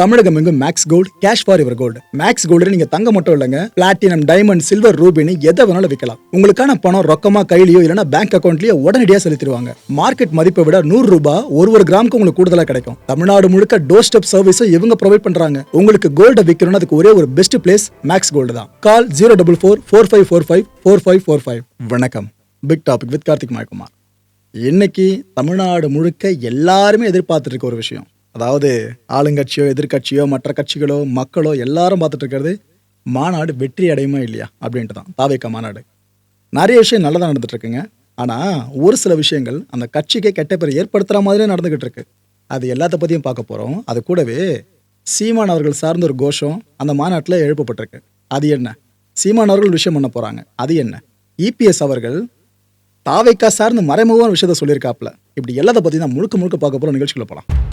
தமிழகம் எங்கும் maths gold cash for இவர் gold maths gold நீங்க தங்க மட்டும் இல்லைங்க. பிளாட்டினம் டைமண்ட் சில்வர் ரூபினி எதை வேணாலும் விற்கலாம் உங்களுக்கான பணம் ரொக்கமா கையிலயோ இல்லைன்னா பேங்க் அக்கௌண்ட்லயோ உடனடியாக செலுத்திடுவாங்க. மார்க்கெட் மதிப்பை விட நூறு ரூபாய் ஒரு ஒரு கிராமுக்கு உங்களுக்கு கூடுதலா கிடைக்கும். தமிழ்நாடு முழுக்க டோர் ஸ்டெப் சர்வீஸும் இவங்க ப்ரொவைட் பண்றாங்க. உங்களுக்கு கோல்ட விற்கணும்னு அதுக்கு ஒரே ஒரு பெஸ்ட் பிளேஸ் மேக்ஸ் கோல்டு தான். Call zero double four four five four five four five four five வணக்கம். Big topic with Karthik Mayakumar. இன்னைக்கு தமிழ்நாடு முழுக்க எல்லாருமே எதிர்பார்த்துட்டு இருக்க ஒரு விஷயம். அதாவது ஆளுங்கட்சியோ எதிர்க்கட்சியோ மற்ற கட்சிகளோ மக்களோ எல்லாரும் பார்த்துட்டு இருக்கிறது மாநாடு வெற்றி அடையுமா இல்லையா அப்படின்ட்டு தான் தாவேக்கா மாநாடு. நிறைய விஷயம் நல்லதாக தான் இருக்குங்க ஆனால் ஒரு சில விஷயங்கள் அந்த கட்சிக்கே கெட்ட பேர் ஏற்படுத்துகிற மாதிரியே நடந்துக்கிட்டு இருக்கு அது எல்லாத்த பற்றியும் பார்க்க போகிறோம் அது கூடவே சீமான் அவர்கள் சார்ந்த ஒரு கோஷம் அந்த மாநாட்டில் எழுப்பப்பட்டிருக்கு. அது என்ன? சீமான் அவர்கள் விஷயம் பண்ண போகிறாங்க அது என்ன? இபிஎஸ் அவர்கள் தாவைக்கா சார்ந்து மறைமுகமான விஷயத்த சொல்லியிருக்காப்ல இப்படி எல்லாத்த பற்றி தான் முழுக்க முழுக்க பார்க்க போகிற நிகழ்ச்சிக்குள்ள போகலாம்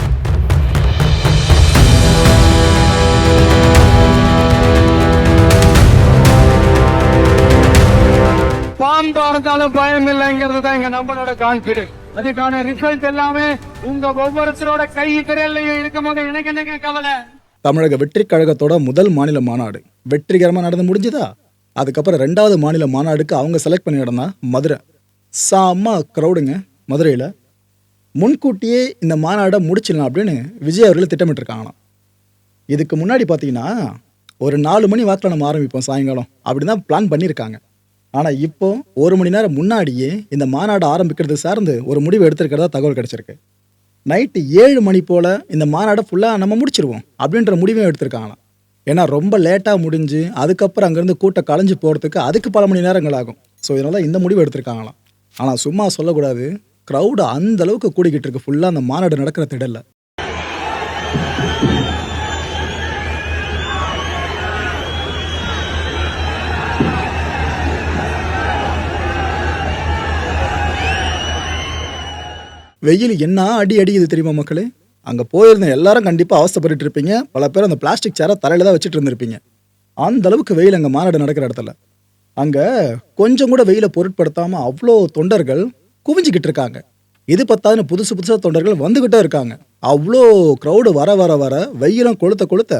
பாம்பா இருந்தாலும் பயம் இல்லைங்கிறது தான் எங்க நம்மளோட கான்பிடன்ஸ் அதுக்கான ரிசல்ட் எல்லாமே உங்க ஒவ்வொருத்தரோட கை திரையிலையும் இருக்கும் போது எனக்கு என்னங்க கவலை? தமிழக வெற்றி கழகத்தோட முதல் மாநில மாநாடு. வெற்றிகரமாக நடந்து முடிஞ்சுதா? அதுக்கப்புறம் ரெண்டாவது மாநில மாநாடுக்கு அவங்க செலக்ட் பண்ணி இடம்னா மதுரை. சாமா க்ரௌடுங்க மதுரையில். முன்கூட்டியே இந்த மாநாடை முடிச்சிடலாம் அப்படின்னு விஜய் அவர்கள் திட்டமிட்டிருக்காங்களாம். இதுக்கு முன்னாடி பார்த்தீங்கன்னா ஒரு நாலு மணி வாக்கில் நம்ம ஆரம்பிப்போம் சாயங்காலம் அப்படி தான் பிளான் பண்ணியிருக்காங்க. ஆனால் இப்போ ஒரு மணி நேரம் முன்னாடியே இந்த மாநாடு ஆரம்பிக்கிறது சார்ந்து ஒரு முடிவு எடுத்திருக்கிறதா தகவல் கிடைச்சிருக்கு. நைட்டு ஏழு மணி போல் இந்த மாநாடை ஃபுல்லாக நம்ம முடிச்சிருவோம் அப்படின்ற முடிவையும் எடுத்திருக்காங்களாம். ஏன்னா ரொம்ப லேட்டாக முடிஞ்சு அதுக்கப்புறம் அங்கேருந்து கூட்டம் கலைஞ்சு போகிறதுக்கு அதுக்கு பல மணி நேரங்கள் ஆகும். ஸோ இதனால இந்த முடிவு எடுத்திருக்காங்களாம். ஆனால் சும்மா சொல்லக்கூடாது. க்ரௌடு அந்த அளவுக்கு கூடிக்கிட்டு இருக்கு ஃபுல்லாக அந்த மாநாடு நடக்கிற திடல்ல. வெயில் என்ன அடி அடிக்குது தெரியுமா மக்களே? அங்கே போயிருந்த எல்லாரும் கண்டிப்பாக அவஸ்தைப்பட்டுட்டு இருப்பீங்க. பல பேர் அந்த பிளாஸ்டிக் சேரை தலையில தான் வச்சுட்டு இருந்திருப்பீங்க. அந்த அளவுக்கு வெயில் அங்கே மாநாடு நடக்கிற இடத்துல. அங்கே கொஞ்சம் கூட வெயிலை பொருட்படுத்தாமல் அவ்வளோ தொண்டர்கள் குவிஞ்சிக்கிட்டு இருக்காங்க. இது பத்தாதுன்னு புதுசு புதுசாக தொண்டர்கள் வந்துக்கிட்டே இருக்காங்க. அவ்வளோ க்ரௌடு வர வர வர வெயிலும் கொளுத்த கொளுத்த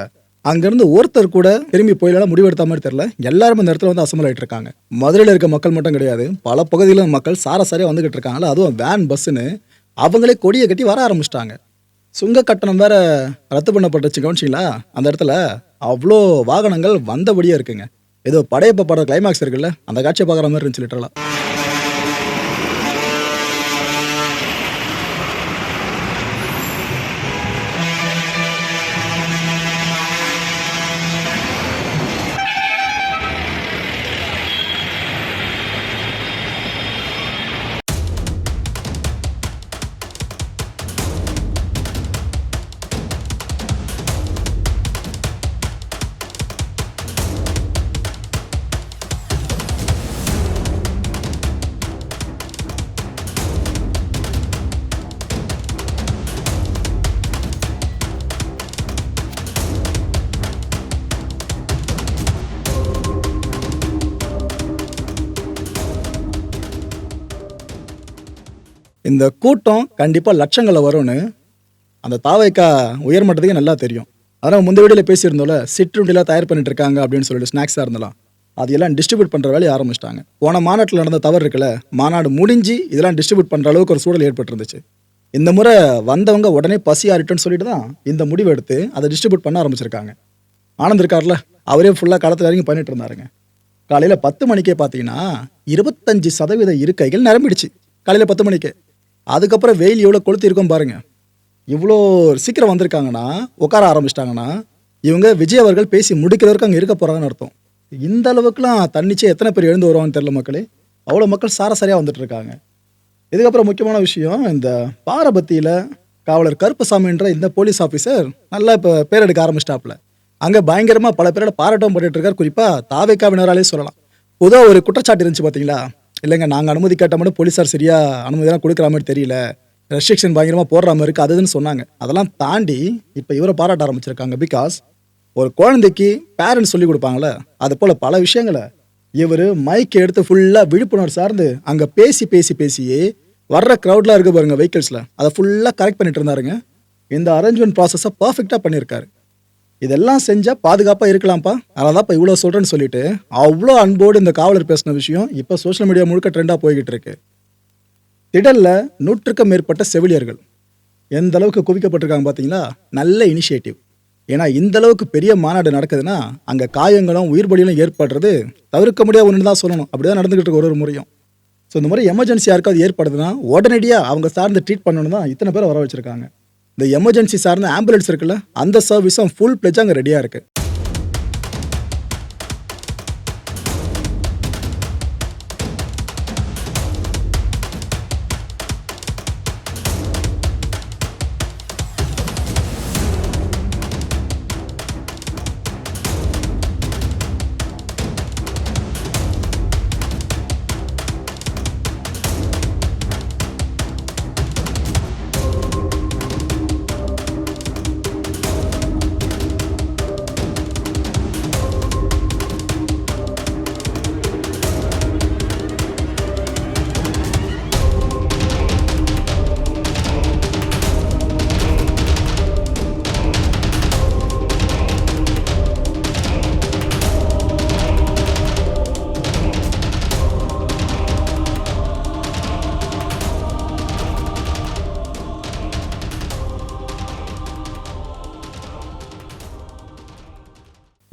அங்கேருந்து ஒருத்தர் கூட திரும்பி போயிடலாம் முடிவெடுத்த மாதிரி தெரில எல்லாரும் இந்த இடத்துல வந்து அசம்பல் இருக்காங்க. மதுரையில் இருக்க மக்கள் மட்டும் கிடையாது. பல பகுதியில் மக்கள் சாரசாரியாக வந்துகிட்டு இருக்காங்களா அதுவும் வேன் பஸ்ஸுன்னு அவங்களே கொடியை கட்டி வர ஆரம்பிச்சிட்டாங்க. சுங்க கட்டணம் வேற ரத்து பண்ணப்பட்டுச்சு கவனிச்சிங்களா? அந்த இடத்துல அவ்வளோ வாகனங்கள் வந்தபடியே இருக்குங்க. ஏதோ படையப்ப படம் கிளைமாக்ஸ் இருக்குல்ல அந்த காட்சியை பார்க்குற மாதிரி இருந்துச்சு லிட்டரலாக இந்த கூட்டம் கண்டிப்பாக லட்சங்களில் வரும்னு அந்த தாவைக்கா உயர்மட்டத்துக்கு நல்லா தெரியும். அதனால் முந்தைய வீடியோவில் பேசியிருந்தோம்ல சிற்றுண்டிலாம் தயார் பண்ணிட்டு இருக்காங்க அப்படின்னு சொல்லிட்டு ஸ்நாக்ஸாக இருந்தலாம். அது எல்லாம் டிஸ்ட்ரிபியூட் பண்ணுற வேலையை ஆரம்பிச்சிட்டாங்க. போன மாநாட்டில் நடந்த தவறு இருக்குல்ல மாநாடு முடிஞ்சு இதெல்லாம் டிஸ்ட்ரிபியூட் பண்ணுற அளவுக்கு ஒரு சூழல் ஏற்பட்டுருந்துச்சு. இந்த முறை வந்தவங்க உடனே பசி ஆறிட்டுன்னு சொல்லிட்டு தான் இந்த முடிவு எடுத்து அதை டிஸ்ட்ரிபியூட் பண்ண ஆரம்பிச்சிருக்காங்க. ஆனந்த் இருக்கார்ல அவரே ஃபுல்லாக களத்தில் இறங்கி பண்ணிட்டு இருந்தாருங்க. காலையில் பத்து மணிக்கே பார்த்தீங்கன்னா இருபத்தஞ்சு சதவீத இருக்கைகள் நிரம்பிடுச்சு. காலையில் பத்து மணிக்கே. அதுக்கப்புறம் வெயில் எவ்வளோ கொளுத்திருக்கோம் பாருங்கள் இவ்வளோ சீக்கிரம் வந்திருக்காங்கன்னா உட்கார ஆரம்பிச்சிட்டாங்கன்னா இவங்க விஜய் அவர்கள் பேசி முடிக்கிறவருக்கு அங்கே இருக்க போகிறாங்கன்னு அர்த்தம். இந்த அளவுக்குலாம் தன்னிச்சே எத்தனை பேர் எழுந்து வருவாங்கன்னு தெரியல மக்களே. அவ்வளோ மக்கள் சாரசாரியாக வந்துட்டு இருக்காங்க இதுக்கப்புறம் முக்கியமான விஷயம் இந்த பாரபத்தியில் காவலர் கருப்பசாமின்ற இந்த போலீஸ் ஆஃபீஸர் நல்லா இப்போ பேர் எடுக்க ஆரம்பிச்சிட்டாப்புல. அங்கே பயங்கரமாக பல பேரோட பாராட்டம் பண்ணிட்டு இருக்கார். குறிப்பாக தாவைக்காவினராலே சொல்லலாம். பொதுவாக ஒரு குற்றச்சாட்டு இருந்துச்சு பார்த்தீங்களா இல்லைங்க நாங்கள் அனுமதி கேட்ட மட்டும் போலீஸார் சரியா அனுமதிலாம் கொடுக்குற மாதிரி தெரியல. ரெஸ்ட்ரிக்ஷன் பயங்கரமாக போடுற மாதிரி இருக்குது அதுன்னு சொன்னாங்க. அதெல்லாம் தாண்டி இப்போ இவரை பாராட்ட ஆரம்பிச்சிருக்காங்க பிகாஸ் ஒரு குழந்தைக்கு பேரண்ட்ஸ் சொல்லி கொடுப்பாங்களே அது போல் பல விஷயங்களை. இவர் மைக்கை எடுத்து ஃபுல்லாக விழிப்புணர்வு சார்ந்து அங்கே பேசி பேசி பேசியே வர்ற க்ரௌட்லாம் இருக்க பாருங்க வெஹிக்கிள்ஸில் அதை ஃபுல்லாக கரெக்ட் பண்ணிட்டு இருந்தாருங்க. இந்த அரேஞ்ச்மெண்ட் ப்ராசஸை பர்ஃபெக்டாக பண்ணியிருக்காரு. இதெல்லாம் செஞ்சால் பாதுகாப்பாக இருக்கலாம்ப்பா. அதனால தான் இப்போ இவ்வளோ சொல்கிறேன்னு சொல்லிட்டு அவ்வளோ அன்போடு இந்த காவலர் பேசின விஷயம் இப்போ சோஷியல் மீடியா முழுக்க ட்ரெண்டாக போய்கிட்டு இருக்கு. திடலில் நூற்றுக்கும் மேற்பட்ட செவிலியர்கள் எந்த அளவுக்கு குவிக்கப்பட்டிருக்காங்க பார்த்தீங்களா நல்ல இனிஷியேட்டிவ் ஏன்னா இந்த அளவுக்கு பெரிய மாநாடு நடக்குதுன்னா அங்கே காயங்களும் உயிர் பலிகளும் ஏற்படுறது தவிர்க்க முடியாத ஒன்று தான் சொல்லணும். அப்படிதான் நடந்துகிட்டு இருக்கு ஒரு ஒரு முறையும். ஸோ இந்த மாதிரி எமர்ஜென்சி யாருக்காவது ஏற்படுதுன்னா உடனடியாக அவங்க சார்ந்து ட்ரீட் பண்ணணும் தான் இத்தனை பேர் வர வச்சுருக்காங்க. இந்த எமர்ஜென்சி சார்ந்த ஆம்புலன்ஸ் இருக்குல்ல அந்த சர்வீஸும் ஃபுல் பிளெஜ் அங்கே ரெடியாக இருக்குது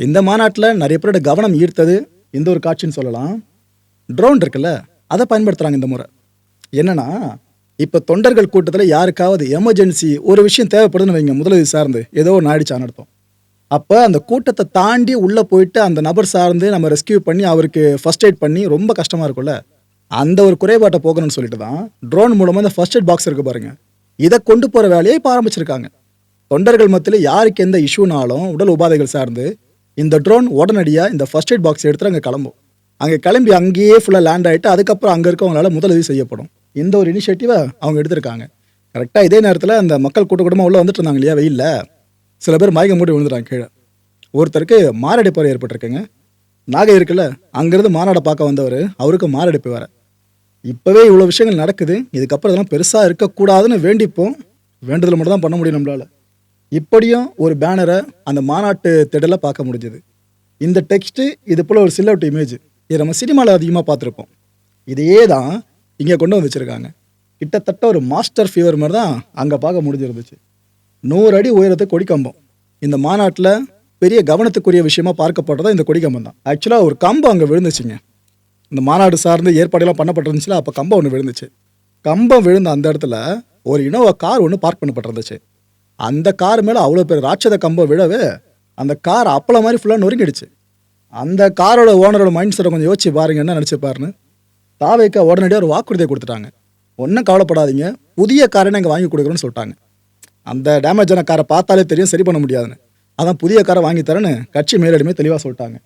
இந்த மாநாட்டில் நிறைய பேரோட கவனம் ஈர்த்தது இந்த ஒரு காட்சின்னு சொல்லலாம். ட்ரோன் இருக்குல்ல அதை பயன்படுத்துகிறாங்க இந்த முறை. என்னென்னா இப்போ தொண்டர்கள் கூட்டத்தில் யாருக்காவது எமர்ஜென்சி ஒரு விஷயம் தேவைப்படுதுன்னு வைங்க முதலுதவி சார்ந்து. ஏதோ ஒரு நாடிச்சா அர்த்தம். அப்போ அந்த கூட்டத்தை தாண்டி உள்ளே போயிட்டு அந்த நபர் சார்ந்து நம்ம ரெஸ்கியூ பண்ணி அவருக்கு ஃபர்ஸ்ட் எய்ட் பண்ணி ரொம்ப கஷ்டமாக இருக்கும்ல. அந்த ஒரு குறைபாட்டை போகணும்னு சொல்லிட்டு தான் ட்ரோன் மூலமாக இந்த ஃபர்ஸ்ட் எய்ட் பாக்ஸ் இருக்கு பாருங்கள் இதை கொண்டு போகிற வேலையை இப்போ ஆரம்பிச்சிருக்காங்க. தொண்டர்கள் மத்தியில் யாருக்கு எந்த இஷ்யூனாலும் உடல் உபாதைகள் சார்ந்து இந்த ட்ரோன் உடனடியாக இந்த ஃபர்ஸ்ட் எய்ட் பாக்ஸ் எடுத்துட்டு அங்கே கிளம்பும். அங்கே கிளம்பி அங்கேயே ஃபுல்லாக லேண்ட் ஆகிட்டு அதுக்கப்புறம் அங்கே இருக்கவங்களால முதலுதவி செய்யப்படும். இந்த ஒரு இனிஷியேட்டிவை அவங்க எடுத்திருக்காங்க. கரெக்டாக இதே நேரத்தில் அந்த மக்கள் கூட்ட கூட்டமாக உள்ளே வந்துட்டு இருந்தாங்க இல்லையா வெயில்ல. சில பேர் மயக்கம் மூடி விழுந்துட்டாங்க கீழே. ஒருத்தருக்கு மாரடைப்பு வரை ஏற்பட்டிருக்குங்க. நாகை இருக்குல்ல அங்கேருந்து மாநாடை பார்க்க வந்தவர் அவருக்கு மாரடைப்பு வேற. இப்போவே இவ்வளோ விஷயங்கள் நடக்குது. இதுக்கப்புறம் இதெல்லாம் பெருசாக இருக்கக்கூடாதுன்னு வேண்டிப்போம். வேண்டுதல் மட்டும் தான் பண்ண முடியும் நம்மளால. இப்படியும் ஒரு பேனரை அந்த மாநாட்டு திடலை பார்க்க முடிஞ்சது. இந்த டெக்ஸ்ட்டு இது போல் ஒரு சில்லவுட் இமேஜ் இது நம்ம சினிமாவில் அதிகமாக பார்த்துருப்போம். இதையே தான் இங்கே கொண்டு வந்து வச்சுருக்காங்க. கிட்டத்தட்ட ஒரு மாஸ்டர் ஃபீவர் மாதிரி தான் அங்கே பார்க்க முடிஞ்சிருந்துச்சு. நூறு அடி உயரத்து கொடிக்கம்பம். இந்த மாநாட்டில் பெரிய கவனத்துக்குரிய விஷயமா பார்க்கப்படுறதா இந்த கொடிக்கம்பம் தான். ஆக்சுவலாக ஒரு கம்பம் அங்கே விழுந்துச்சுங்க. இந்த மாநாடு சார்ந்து ஏற்பாடெல்லாம் பண்ணப்பட்டிருந்துச்சுல அப்போ கம்பம் ஒன்று விழுந்துச்சு. கம்பம் விழுந்த அந்த இடத்துல ஒரு இனோவா கார் ஒன்று பார்க் பண்ணப்பட்டிருந்துச்சு. அந்த கார் மேலே அவ்வளோ பேர் ராட்சத கம்பம் விழவே அந்த கார் அப்பள மாதிரி ஃபுல்லாக நொறுங்கிடுச்சு. அந்த காரோட ஓனரோட மைண்ட் செட்டை கொஞ்சம் யோசிச்சு பாருங்க என்ன நினச்சிப்பாருன்னு தாவைக்கா உடனடியாக ஒரு வாக்குறுதியை கொடுத்துட்டாங்க. ஒன்றும் கவலைப்படாதீங்க புதிய காரை நாங்கள் வாங்கி கொடுக்குறோன்னு சொல்லிட்டாங்க. அந்த டேமேஜான காரை பார்த்தாலே தெரியும் சரி பண்ண முடியாதுன்னு. அதான் புதிய காரை வாங்கி தரேன்னு கட்சி மேலிடமே தெளிவாக சொல்லிட்டாங்க.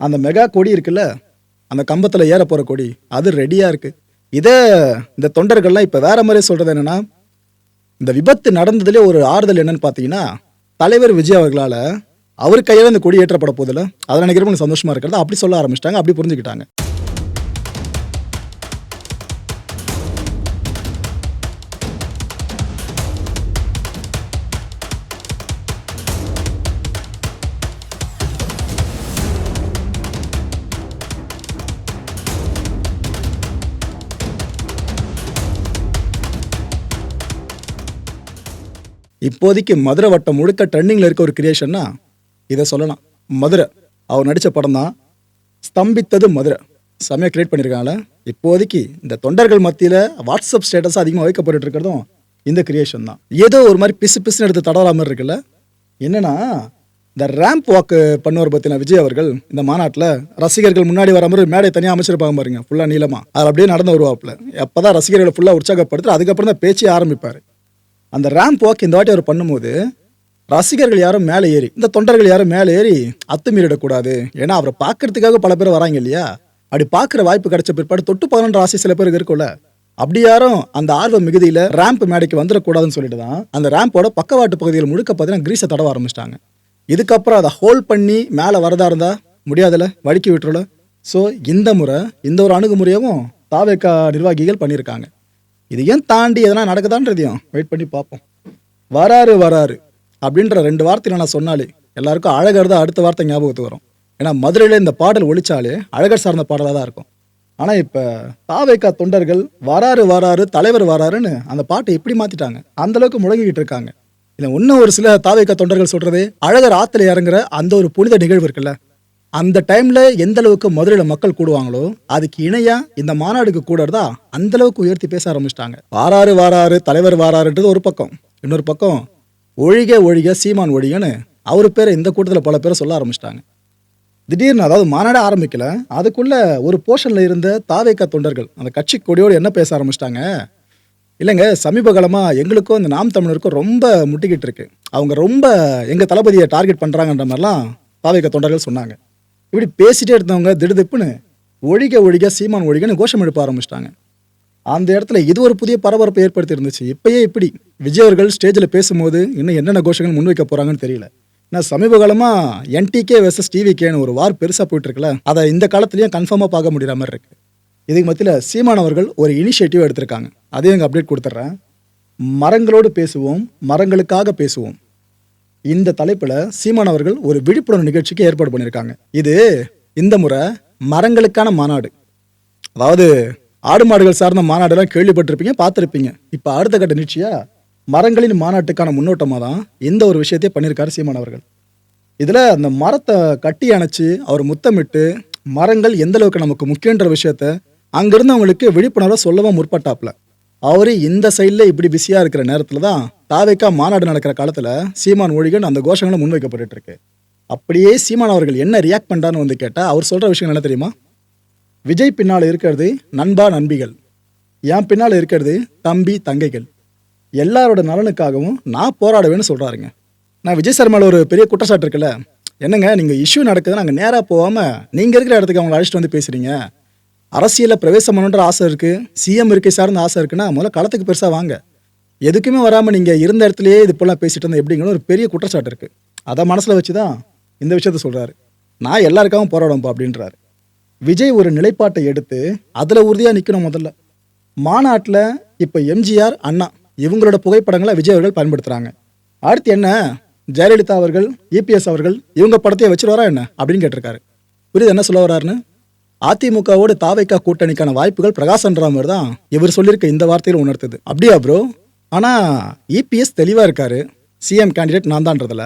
அந்த மெகா கொடி இருக்குல்ல அந்த கம்பத்தில் ஏற போகிற கொடி அது ரெடியாக இருக்குது இதே இந்த தொண்டர்கள்லாம் இப்போ வேற மாதிரி சொல்கிறது என்னென்னா இந்த விபத்து நடந்ததுலேயே ஒரு ஆறுதல் என்னன்னு பார்த்தீங்கன்னா தலைவர் விஜய் அவர்களால் அவர் கையில் இந்த கொடி ஏற்றப்பட போதில்ல அதை நினைக்கிறப்ப சந்தோஷமாக சந்தோஷமா இருக்கிறது. அப்படி சொல்ல ஆரம்பிச்சிட்டாங்க. அப்படி புரிஞ்சுக்கிட்டாங்க. இப்போதைக்கு மதுரை வட்டம் முழுக்க ட்ரெண்டிங்கில் இருக்க ஒரு கிரியேஷன்னா இதை சொல்லலாம். மதுரை அவர் நடித்த படம் தான் ஸ்தம்பித்தது மதுரை. செம்மையாக கிரியேட் பண்ணியிருக்காங்களே இப்போதைக்கு இந்த தொண்டர்கள் மத்தியில் வாட்ஸ்அப் ஸ்டேட்டஸ் அதிகமாக வைக்கப்பட்டு இருக்கிறதும் இந்த கிரியேஷன் தான். ஏதோ ஒரு மாதிரி பிசு பிசுன்னு எடுத்து தடவரா மாதிரி இருக்குல்ல. என்னென்னா இந்த ரேம்ப் வாக்கு பண்ணுவார் பார்த்தீங்கன்னா விஜய் அவர்கள் இந்த மாநாட்டில் ரசிகர்கள் முன்னாடி வர மாதிரி மேடை தனியாக அமைச்சிருப்பாங்க பாருங்க ஃபுல்லாக நீளமாக அது அப்படியே நடந்து வருவாப்புல. எப்போ தான் ரசிகர்களை ஃபுல்லாக உற்சாகப்படுத்து அதுக்கப்புறம் தான் பேச்சே ஆரம்பிப்பார். அந்த ரேம்ப் வாக் இந்த வாட்டி அவர் பண்ணும்போது ரசிகர்கள் யாரும் மேலே ஏறி இந்த தொண்டர்கள் யாரும் மேலே ஏறி அத்துமீறிடக்கூடாது. ஏன்னா அவரை பார்க்கறதுக்காக பல பேர் வராங்க இல்லையா? அப்படி பார்க்குற வாய்ப்பு கிடைச்ச பிற்பாடு தொட்டு பதினொன்று ராசி சில பேருக்கு இருக்கும்ல. அப்படி யாரும் அந்த ஆர்வ மிகுதியில் ரேம்ப் மேடைக்கு வந்துடக்கூடாதுன்னு சொல்லிட்டு தான் அந்த ரேம்போட பக்கவாட்டு பகுதியில் முழுக்க பார்த்தீங்கன்னா கிரீஸை தடவ ஆரம்பிச்சிட்டாங்க. இதுக்கப்புறம் அதை ஹோல்ட் பண்ணி மேலே வரதா இருந்தா முடியாதுல வழுக்கி விட்டுருல ஸோ இந்த முறை இந்த ஒரு அணுகுமுறையவும் தாவேக்கா நிர்வாகிகள் பண்ணியிருக்காங்க. இது ஏன் தாண்டி எதனா நடக்குதான்றதையும் வெயிட் பண்ணி பார்ப்போம். வராரு வராரு. அப்படின்ற ரெண்டு வார்த்தையில நான் சொன்னாலே எல்லாருக்கும் அழகர் தான் அடுத்த வார்த்தை ஞாபகத்துக்கு வரும். ஏன்னா மதுரையில் இந்த பாடல் ஒழிச்சாலே அழகர் சார்ந்த பாடலாக தான் இருக்கும். ஆனால் இப்போ தாவேக்கா தொண்டர்கள் வராரு வராரு தலைவர் வராருன்னு அந்த பாட்டை எப்படி மாற்றிட்டாங்க அளவுக்கு முழங்கிக்கிட்டு இருக்காங்க. இல்லை இன்னும் ஒரு சில தாவேக்கா தொண்டர்கள் சொல்கிறதே அழகர் ஆற்றுல இறங்குற அந்த ஒரு புனித நிகழ்வு இருக்குல்ல? அந்த டைம்ல எந்த அளவுக்கு மதுரையில மக்கள் கூடுவாங்களோ அதுக்கு இணையா இந்த மாநாடுக்கு கூடறதா அந்த அளவுக்கு உயர்த்தி பேச ஆரம்பிச்சிட்டாங்க. வாராரு வாராரு தலைவர் வாராருன்றது ஒரு பக்கம். இன்னொரு பக்கம் ஒழிக ஒழிக சீமான் ஒழிகன்னு அவர் பேரை இந்த கூட்டத்தில் பல பேரை சொல்ல ஆரம்பிச்சிட்டாங்க. திடீர்னு அதாவது மாநாடு ஆரம்பிக்கல அதுக்குள்ள ஒரு போர்ஷன்ல இருந்த தாவேக்க தொண்டர்கள் அந்த கட்சி கொடியோடு என்ன பேச ஆரம்பிச்சிட்டாங்க? இல்லைங்க சமீப காலமாக எங்களுக்கும் இந்த நாம் தமிழருக்கும் ரொம்ப முட்டிக்கிட்டு இருக்கு. அவங்க ரொம்ப எங்கள் தளபதியை டார்கெட் பண்ணுறாங்கன்ற மாதிரிலாம் தாவேக்கா தொண்டர்கள் சொன்னாங்க. இப்படி பேசிட்டே இருந்தவங்க திடுதிப்புன்னு ஒழிக ஒழிக சீமான் ஒழிகன்னு கோஷம் எழுப்ப ஆரம்பிச்சிட்டாங்க. அந்த இடத்துல இது ஒரு புதிய பரபரப்பை ஏற்படுத்தி இருந்துச்சு இப்பயே இப்படி விஜய் அவர்கள் ஸ்டேஜில் பேசும்போது இன்னும் என்னென்ன கோஷங்கள் முன்வைக்க போகிறாங்கன்னு தெரியல. நான் சமீப காலமாக என்டிகே வெர்சஸ் டிவிகேன்னு ஒரு வார் பெருசாக போயிட்டுருக்குல்ல அதை இந்த காலத்துலேயும் கன்ஃபார்மாக பார்க்க முடிகிற மாதிரி இருக்கு. இதுக்கு மத்தியில் சீமான் அவர்கள் ஒரு இனிஷியேட்டிவ் எடுத்திருக்காங்க. அதையும் எங்கள் அப்டேட் கொடுத்துட்றேன். மரங்களோடு பேசுவோம் மரங்களுக்காக பேசுவோம். இந்த தலைப்பில் சீமான் அவர்கள் ஒரு விழிப்புணர்வு நிகழ்ச்சிக்கு ஏற்பாடு பண்ணியிருக்காங்க. இது இந்த முறை மரங்களுக்கான மாநாடு. அதாவது ஆடு மாடுகள் சார்ந்த மாநாடெல்லாம் கேள்விப்பட்டிருப்பீங்க பார்த்துருப்பீங்க. இப்போ அடுத்த கட்ட நிகழ்ச்சியா மரங்களின் மாநாட்டுக்கான முன்னோட்டமாக தான் இந்த ஒரு விஷயத்தையே பண்ணியிருக்காரு சீமான் அவர்கள். இதில் அந்த மரத்தை கட்டி அணைச்சி அவர் முத்தமிட்டு மரங்கள் எந்த அளவுக்கு நமக்கு முக்கியன்ற விஷயத்த அங்கிருந்து அவங்களுக்கு விழிப்புணர்வை சொல்லவும் முற்பட்டாப்ல அவரு இந்த சைடில் இப்படி பிஸியாக இருக்கிற நேரத்தில் தான் தாவேக்கா மாநாடு நடக்கிற காலத்தில் சீமான் மொழிகள் அந்த கோஷங்களும் முன்வைக்கப்பட்டு இருக்கு அப்படியே சீமான் அவர்கள் என்ன ரியாக்ட் பண்ணுறான்னு வந்து கேட்டால் அவர் சொல்கிற விஷயம் என்ன தெரியுமா? விஜய் பின்னால் இருக்கிறது நண்பா நண்பிகள். என் பின்னால் இருக்கிறது தம்பி தங்கைகள். எல்லாரோட நலனுக்காகவும் நான் போராடுவேன்னு சொல்கிறாருங்க நான் விஜய் சர்மாவில் ஒரு பெரிய குற்றச்சாட்டு இருக்குல்ல என்னங்க நீங்கள் இஷ்யூ நடக்குது நாங்கள் நேராக போகாமல் நீங்கள் இருக்கிற இடத்துக்கு அவங்களை அழைச்சிட்டு வந்து பேசுகிறீங்க அரசியலில் பிரவேசம் பண்ணணுன்ற ஆசை இருக்குது சிஎம் இருக்கை சார்ந்த ஆசை இருக்குன்னா முதல்ல களத்துக்கு பெருசாக வாங்க. எதுக்குமே வராமல் நீங்கள் இருந்த இடத்துலையே இது போலாம் பேசிட்டு இருந்தா எப்படிங்கிற ஒரு பெரிய குற்றச்சாட்டு இருக்குது அதை மனசில் வச்சு தான் இந்த விஷயத்த சொல்கிறாரு நான் எல்லாருக்காகவும் போராடும்பா அப்படின்றாரு. விஜய் ஒரு நிலைப்பாட்டை எடுத்து அதில் உறுதியாக நிற்கணும் முதல்ல. மாநாட்டில் இப்போ எம்ஜிஆர் அண்ணா இவங்களோட புகைப்படங்களை விஜய் அவர்கள் பயன்படுத்துகிறாங்க அடுத்து என்ன? ஜெயலலிதா அவர்கள் இபிஎஸ் அவர்கள் இவங்க படத்தையே வச்சுருவாரா என்ன? அப்படின்னு கேட்டிருக்காரு. புரியுது என்ன சொல்ல வர்றாருன்னு? அதிமுகவோடு தாவைக்கா கூட்டணிக்கான வாய்ப்புகள் பிரகாசன்ற மாதிரி தான் இவர் சொல்லியிருக்க இந்த வார்த்தையில் உணர்த்துது. அப்படியா ப்ரோ ஆனால் இபிஎஸ் தெளிவாக இருக்கார். சிஎம் கேண்டிடேட் நான் தான்றதுல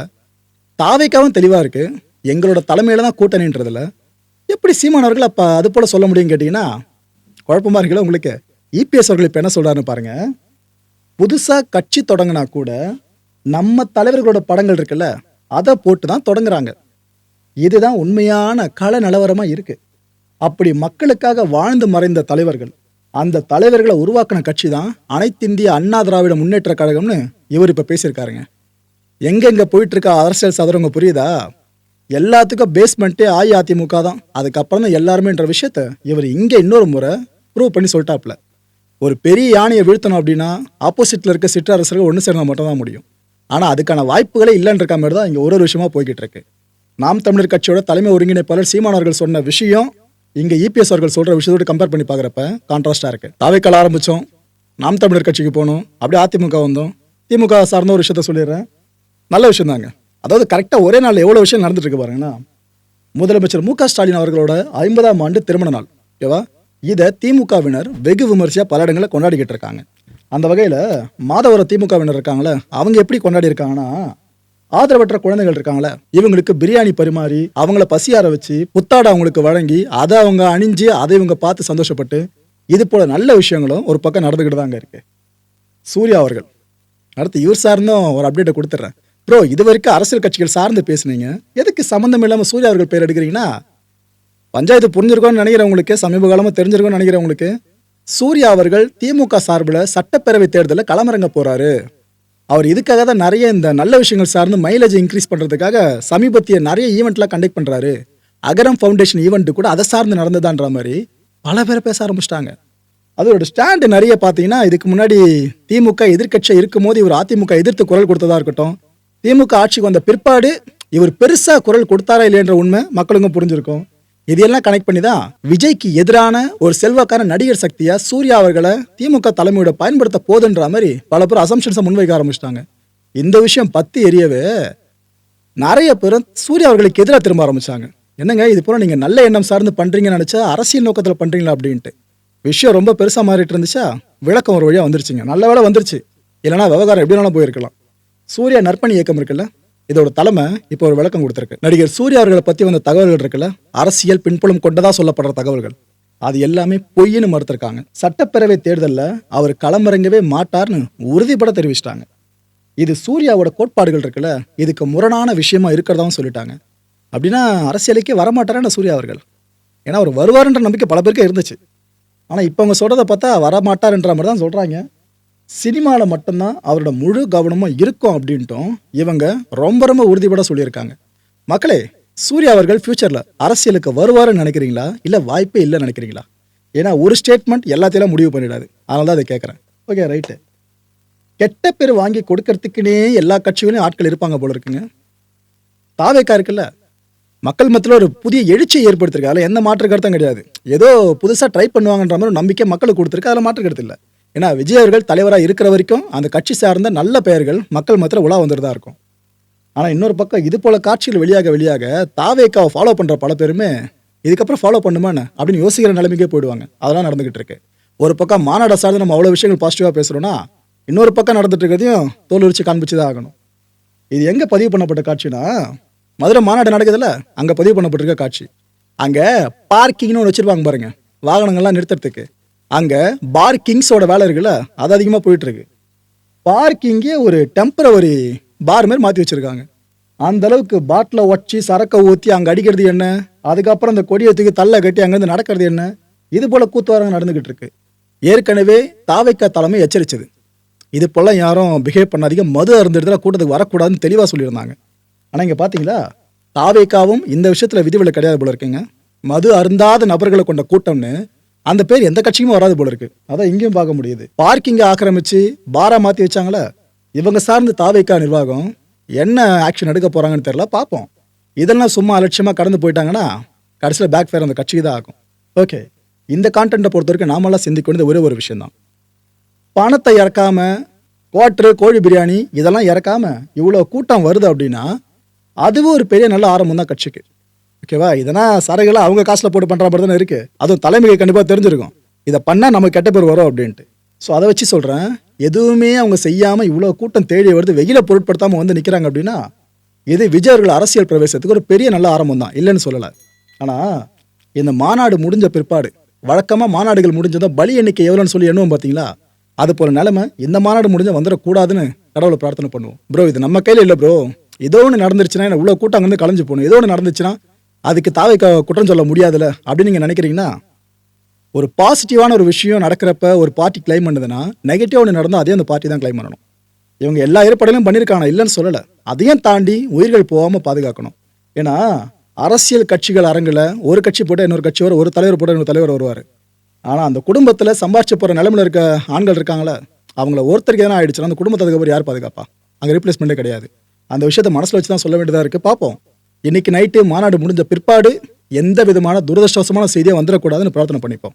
தாவைக்காவும் தெளிவாக இருக்குது எங்களோட தலைமையில் தான் கூட்டணின்றதுல. எப்படி சீமான் அவர்கள் அப்போ அது போல் சொல்ல முடியும்னு கேட்டிங்கன்னா குழப்பமாக இருக்குல்ல உங்களுக்கு? இபிஎஸ் அவர்கள் இப்போ என்ன சொல்கிறாருன்னு பாருங்கள் புதுசாக கட்சி தொடங்கினா கூட நம்ம தலைவர்களோட படங்கள் இருக்குல்ல அதை போட்டு தான் தொடங்குறாங்க. இதுதான் உண்மையான கள நிலவரமாக இருக்குது அப்படி மக்களுக்காக வாழ்ந்து மறைந்த தலைவர்கள். அந்த தலைவர்களை உருவாக்கின கட்சி தான் அனைத்திந்திய அண்ணா திராவிட முன்னேற்ற கழகம்னு இவர் இப்போ பேசியிருக்காருங்க. எங்கெங்கே போயிட்டுருக்கா அரசியல் சதுரங்க புரியுதா? எல்லாத்துக்கும் பேஸ்மெண்ட்டே அஇஅதிமுக தான். அதுக்கப்புறம் தான் எல்லாருமேன்ற விஷயத்த இவர் இங்கே இன்னொரு முறை ப்ரூவ் பண்ணி சொல்லிட்டாப்ல ஒரு பெரிய யானையை வீழ்த்தணும் அப்படின்னா ஆப்போசிட்டில் இருக்க சிற்றரசர்கள் ஒன்று சேர்ந்தால் மட்டும் தான் முடியும். ஆனால் அதுக்கான வாய்ப்புகளே இல்லைன்ற மாதிரி தான் இங்கே ஒரு ஒரு விஷயமா போய்கிட்டு இருக்கு. நாம் தமிழர் கட்சியோட தலைமை ஒருங்கிணைப்பாளர் சீமானவர்கள் சொன்ன விஷயம் இங்கே இபிஎஸ் அவர்கள் சொல்கிற விஷயத்தோட கம்பேர் பண்ணி பார்க்குறப்ப கான்ட்ராஸ்டாக இருக்குது தாவைக்கால் ஆரம்பித்தோம் நாம் தமிழர் கட்சிக்கு போனோம். அப்படியே அதிமுக வந்தோம். திமுக சார்ந்த ஒரு விஷயத்த சொல்லிடுறேன். நல்ல விஷயம் தாங்க அதாவது கரெக்டாக ஒரே நாள் எவ்வளோ விஷயம் நடந்துட்டு இருக்கு பாருங்கன்னா முதலமைச்சர் மு க ஸ்டாலின் அவர்களோட ஐம்பதாம் ஆண்டு திருமண நாள். ஓகேவா இதை திமுகவினர் வெகு விமர்சையாக பல இடங்களில் கொண்டாடிக்கிட்டு இருக்காங்க. அந்த வகையில் மாதவர திமுகவினர் இருக்காங்களே அவங்க எப்படி கொண்டாடி இருக்காங்கன்னா ஆதரவற்ற குழந்தைகள் இருக்காங்களே இவங்களுக்கு பிரியாணி பரிமாறி அவங்கள பசியார வச்சு புத்தாடை அவங்களுக்கு வழங்கி அதை அவங்க அணிஞ்சு அதை இவங்க பார்த்து சந்தோஷப்பட்டு இது போல நல்ல விஷயங்களும் ஒரு பக்கம் நடந்துக்கிட்டு தாங்க இருக்கு. சூர்யா அவர்கள் அடுத்து இவர் சார்ந்தும் ஒரு அப்டேட்டை கொடுத்துட்றேன் ப்ரோ இது வரைக்கும் அரசியல் கட்சிகள் சார்ந்து பேசுனீங்க. எதுக்கு சம்மந்தம் இல்லாமல் சூர்யா அவர்கள் பேர் எடுக்கிறீங்கன்னா? பஞ்சாயத்து புரிஞ்சிருக்கோன்னு நினைக்கிறவங்களுக்கு சமீப காலமாக தெரிஞ்சிருக்கோம்னு நினைக்கிறவங்களுக்கு சூர்யா அவர்கள் திமுக சார்பில் சட்டப்பேரவை தேர்தலில் களமிறங்க போறாரு. அவர் இதுக்காக தான் நிறைய இந்த நல்ல விஷயங்கள் சார்ந்து மைலேஜ் இன்க்ரீஸ் பண்ணுறதுக்காக சமீபத்திய நிறைய ஈவெண்ட்லாம் கண்டக்ட் பண்ணுறாரு அகரம் ஃபவுண்டேஷன் ஈவெண்ட்டு கூட அதை சார்ந்து நடந்ததான்ற மாதிரி பல பேர் பேச ஆரம்பிச்சிட்டாங்க. அதோட ஸ்டாண்டு நிறைய பார்த்தீங்கன்னா இதுக்கு முன்னாடி திமுக எதிர்க்கட்சியாக இருக்கும்போது இவர் அதிமுக எதிர்த்து குரல் கொடுத்ததா இருக்கட்டும். திமுக ஆட்சிக்கு வந்த பிற்பாடு இவர் பெருசாக குரல் கொடுத்தாரா இல்லைன்ற உண்மை மக்களுக்கும் புரிஞ்சிருக்கும். இதையெல்லாம் கனெக்ட் பண்ணி தான் விஜய்க்கு எதிரான ஒரு செல்வாக்கான நடிகர் சக்தியா சூர்யா அவர்களை திமுக தலைமையோட பயன்படுத்த போதுன்ற மாதிரி பல பேர் அசம்ஷன்ஸை முன்வைக்க ஆரம்பிச்சிட்டாங்க. இந்த விஷயம் பத்தி எரியவே நிறைய பேர் சூர்யா அவர்களுக்கு எதிராக திரும்ப ஆரம்பிச்சாங்க. என்னங்க இது போல நீங்கள் நல்ல எண்ணம் சார்ந்து பண்ணுறீங்கன்னு நினச்சா அரசியல் நோக்கத்தில் பண்ணுறீங்களா அப்படின்ட்டு. விஷயம் ரொம்ப பெருசாக மாறிட்டு இருந்துச்சா விளக்கம் ஒரு வழியாக வந்துருச்சுங்க. நல்ல வேலை வந்துருச்சு. இல்லைனா விவகாரம் எப்படி வேணாலும் போயிருக்கலாம். சூர்யா நற்பணி இயக்கம் இருக்குல்ல? இதோட தலைமை இப்போ ஒரு விளக்கம் கொடுத்துருக்கு. நடிகர் சூர்யா அவர்களை பற்றி வந்த தகவல்கள் இருக்குல்ல? அரசியல் பின்புலம் கொண்டதா சொல்லப்படுற தகவல்கள். அது எல்லாமே பொய்ன்னு மறுத்திருக்காங்க. சட்டப்பேரவை தேர்தலில் அவர் களமிறங்கவே மாட்டார்னு உறுதிப்பட தெரிவிச்சிட்டாங்க. இது சூர்யாவோட கோட்பாடுகள் இருக்குல்ல? இதுக்கு முரணான விஷயமா இருக்கிறதாவும் சொல்லிட்டாங்க. அப்படின்னா அரசியலுக்கே வரமாட்டாரா சூர்யா அவர்கள்? ஏன்னா அவர் வருவார்ன்ற நம்பிக்கை பல பேருக்கு இருந்துச்சு. ஆனால் இப்போ அவங்க சொல்கிறத பார்த்தா வரமாட்டார்ன்ற மாதிரி தான் சொல்கிறாங்க சினிமாவில் மட்டும்தான் அவரோட முழு கவனமும் இருக்கும் அப்படின்ட்டும் இவங்க ரொம்ப ரொம்ப உறுதிப்பட சொல்லியிருக்காங்க. மக்களே சூர்யா அவர்கள் ஃப்யூச்சரில் அரசியலுக்கு வருவாருன்னு நினைக்கிறீங்களா? இல்லை வாய்ப்பே இல்லைன்னு நினைக்கிறீங்களா? ஏன்னா ஒரு ஸ்டேட்மெண்ட் எல்லாத்தையும் முடிவு பண்ணிடாது. அதனால தான் அதை கேட்குறேன் ஓகே ரைட்டு கெட்ட பேர் வாங்கி கொடுக்கறதுக்குன்னே எல்லா கட்சிகளையும் ஆட்கள் இருப்பாங்க போல இருக்குங்க. தாவேக்கா இருக்குல்ல? மக்கள் மத்தியில் ஒரு புதிய எழுச்சியை ஏற்படுத்திருக்கு அதில் எந்த மாற்று கருத்தும் கிடையாது. ஏதோ புதுசாக ட்ரை பண்ணுவாங்கன்ற மாதிரி ஒரு நம்பிக்கை மக்களுக்கு கொடுத்துருக்கு. அதில் மாற்று கருத்து இல்லை. ஏன்னா விஜய் அவர்கள் தலைவராக இருக்கிற வரைக்கும் அந்த கட்சி சார்ந்த நல்ல பெயர்கள் மக்கள் மத்தியில் உலா வந்துட்டு தான் இருக்கும். ஆனால் இன்னொரு பக்கம் இது போல காட்சிகள் வெளியாக வெளியாக தாவேக்காவை ஃபாலோ பண்ணுற பல பேருமே இதுக்கப்புறம் ஃபாலோ பண்ணுமான்னு அப்படின்னு யோசிக்கிற நிலைமைக்கே போயிடுவாங்க. அதெல்லாம் நடந்துகிட்டு இருக்கு. ஒரு பக்கம் மாநாட சார்ந்து நம்ம அவ்வளோ விஷயங்கள் பாசிட்டிவாக பேசுகிறோன்னா இன்னொரு பக்கம் நடந்துட்டு இருக்கிறதையும் தோல் உரிச்சு காண்பிச்சு தான் ஆகணும். இது எங்கே பதிவு பண்ணப்பட்ட காட்சினா மதுரை மாநாடு நடக்குதுல்ல? அங்கே பதிவு பண்ணப்பட்டிருக்க காட்சி. அங்கே பார்க்கிங்னு ஒன்று வச்சுருப்பாங்க பாருங்க. வாகனங்கள்லாம் நிறுத்துறதுக்கு. அங்கே பார்க்கிங்ஸோட வேலை இருக்குல்ல அது அதிகமாக போயிட்டுருக்கு. பார்க்கிங்கே ஒரு டெம்பரவரி பார் மாதிரி மாற்றி வச்சுருக்காங்க. அந்த அளவுக்கு பாட்டில் ஒச்சி சரக்கை ஊற்றி அங்கே அடிக்கிறது என்ன? அதுக்கப்புறம் அந்த கொடியை தூக்கி தள்ள கட்டி அங்கேருந்து நடக்கிறது என்ன? இது போல் கூத்துவாரங்க நடந்துக்கிட்டு இருக்கு. ஏற்கனவே தாவைக்கா தலைமை எச்சரிச்சது. இது போல யாரும் பிஹேவ் பண்ணாதீங்க. மது அருந்துறதுல கூட்டத்துக்கு வரக்கூடாதுன்னு தெளிவாக சொல்லியிருந்தாங்க. ஆனால் இங்கே பார்த்தீங்களா தாவேக்காவும் இந்த விஷயத்தில் விதிவிலக்கு கிடையாது போல இருக்குங்க. மது அருந்தாத நபர்களை கொண்ட கூட்டம்னு அந்த பேர் எந்த கட்சிக்குமே வராது போல இருக்கு. அதான் இங்கேயும் பார்க்க முடியுது. பார்க்கிங்கை ஆக்கிரமிச்சு பாரா மாற்றி வச்சாங்களே இவங்க சார்ந்து தாவைக்கா நிர்வாகம் என்ன ஆக்ஷன் எடுக்க போறாங்கன்னு தெரியல பார்ப்போம். இதெல்லாம் சும்மா அலட்சியமாக கடந்து போயிட்டாங்கன்னா கடைசியில் பேக் ஃபேர் அந்த கட்சிக்கு தான் ஆகும். ஓகே இந்த கான்டென்ட்டை பொறுத்த வரைக்கும் நாமெல்லாம் சிந்திக்க வேண்டியது ஒரே ஒரு விஷயம்தான். பணத்தை இறக்காம குவாட்ரு கோழி பிரியாணி இதெல்லாம் இறக்காம இவ்வளோ கூட்டம் வருது அப்படின்னா அதுவும் ஒரு பெரிய நல்ல ஆரம்பம் தான் கட்சிக்கு. ஓகேவா? இதெல்லாம் சரகுகளை அவங்க காசில் போட்டு பண்ணுற மாதிரி தானே இருக்குது அதுவும் தலைமைக்கு கண்டிப்பாக தெரிஞ்சிருக்கும். இதை பண்ணால் நமக்கு கெட்ட பேர் வரும் அப்படின்ட்டு. ஸோ அதை வச்சு சொல்கிறேன் எதுவுமே அவங்க செய்யாமல் இவ்வளோ கூட்டம் தேடி வருது வெயில பொருட்படுத்தாமல் வந்து நிற்கிறாங்க அப்படின்னா இது விஜயர்கள் அரசியல் பிரவேசத்துக்கு ஒரு பெரிய நல்ல ஆரம்பம் தான். இல்லைன்னு சொல்லலை. ஆனால் இந்த மாநாடு முடிஞ்ச பிற்பாடு வழக்கமாக மாநாடுகள் முடிஞ்சதும் பலி எண்ணிக்கை எவ்வளோன்னு சொல்லி எண்ணுவோம் பார்த்தீங்களா அது போல நிலைமை இந்த மாநாடு முடிஞ்ச வந்துடக்கூடாதுன்னு கடவுளை பிரார்த்தனை பண்ணுவோம். ப்ரோ இது நம்ம கையில் இல்லை ப்ரோ ஏதோ ஒன்று நடந்துருச்சுன்னா என்ன இவ்வளோ கூட்டம் அங்கேருந்து கலைஞ்சு போகணும். ஏதோ ஒன்று நடந்துச்சுன்னா அதுக்கு தாவை குற்றம் சொல்ல முடியாதுல்ல அப்படின்னு நீங்கள் நினைக்கிறீங்கன்னா ஒரு பாசிட்டிவான ஒரு விஷயம் நடக்கிறப்ப ஒரு பார்ட்டி கிளைம் பண்ணுதுன்னா நெகட்டிவ் ஒன்று நடந்தால் அதே அந்த பார்ட்டி தான் கிளைம் பண்ணணும். இவங்க எல்லா ஏற்பாடுகளும் பண்ணியிருக்காங்க இல்லைன்னு சொல்லலை. அதையும் தாண்டி உயிர்கள் போகாமல் பாதுகாக்கணும். ஏன்னா அரசியல் கட்சிகள் அரங்கில் ஒரு கட்சி போட்டால் இன்னொரு கட்சி வரும் ஒரு தலைவர் போட்டால் இன்னொரு தலைவர் வருவார். ஆனால் அந்த குடும்பத்தில் சம்பாரிச்சு போகிற நிலமையில இருக்க ஆண்கள் இருக்காங்களே அவங்கள ஒருத்தருக்கு எதனா ஆயிடுச்சுன்னா அந்த குடும்பத்தை அதுக்கப்புறம் யார் பாதுகாப்பா? அங்கே ரீப்ளேஸ்மெண்ட்டே கிடையாது. அந்த விஷயத்தை மனசில் வச்சு தான் சொல்ல வேண்டியதாக இருக்குது பார்ப்போம். இன்னைக்கு நைட்டு மாநாடு முடிஞ்ச பிற்பாடு எந்த விதமான துரதிருஷ்டவசமான செய்தியாக வந்துடக்கூடாதுன்னு பிரார்த்தனை பண்ணிப்போம்.